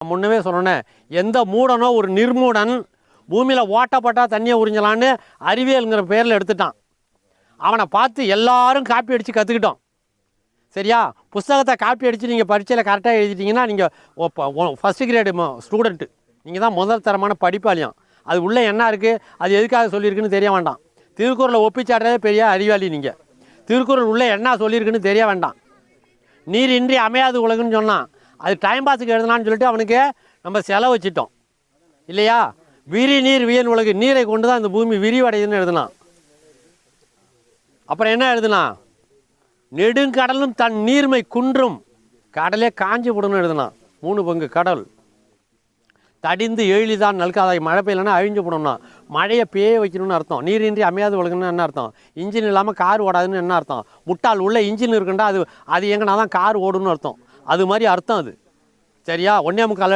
நான் முன்னவே சொன்னேன் எந்த மூடனோ ஒரு நிர்மூடன் பூமியில் ஓட்டப்பட்டா தண்ணியை உறிஞ்சலான்னு அறிவியலுங்கிற பேரில் எடுத்துட்டான். அவனை பார்த்து எல்லாரும் காப்பி அடித்து கற்றுக்கிட்டோம் சரியா? புஸ்தகத்தை காப்பி அடித்து நீங்கள் பரீட்சையில் கரெக்டாக எழுதிட்டீங்கன்னா நீங்கள் ஃபஸ்ட் கிரேடு ஸ்டூடெண்ட்டு நீங்கள் தான் முதல் தரமான படிப்பாளியம். அது உள்ளே என்ன இருக்குது அது எதுக்காக சொல்லியிருக்குன்னு தெரிய வேண்டாம். திருக்குறளை ஒப்பிச்சாடுறதே பெரிய அறிவாளி நீங்கள் திருக்குறள் உள்ளே என்ன சொல்லியிருக்குன்னு தெரிய வேண்டாம். நீர் இன்றி அமையாது உலகுன்னு சொன்னான். அது டைம் பாஸுக்கு எழுதலான்னு சொல்லிட்டு அவனுக்கு நம்ம செலவு வச்சிட்டோம் இல்லையா? விரி நீர் வியன் உலகு நீரை கொண்டு தான் இந்த பூமி விரிவடையுதுன்னு எழுதலாம். அப்புறம் என்ன எழுதுனான் நெடுங்கடலும் தன் நீர்மை குன்றும் கடலே காஞ்சி விடணும்னு எழுதுனான் மூணு பங்கு கடல். தடிந்து எழிதான் நல்காதாய். மழை பெய்யலன்னா அழிஞ்சு போடணும்னா மழையை பேய வைக்கணும்னு அர்த்தம். நீரின்றி அமையாது ஒழுகுன்னு என்ன அர்த்தம்? இன்ஜின் இல்லாமல் கார் ஓடாதுன்னு என்ன அர்த்தம்? முட்டாள் உள்ள இன்ஜின் இருக்குண்டா அது அது எங்கன்னா தான் கார் ஓடுன்னு அர்த்தம். அது மாதிரி அர்த்தம் அது. சரியா? ஒன்றே முக்கால்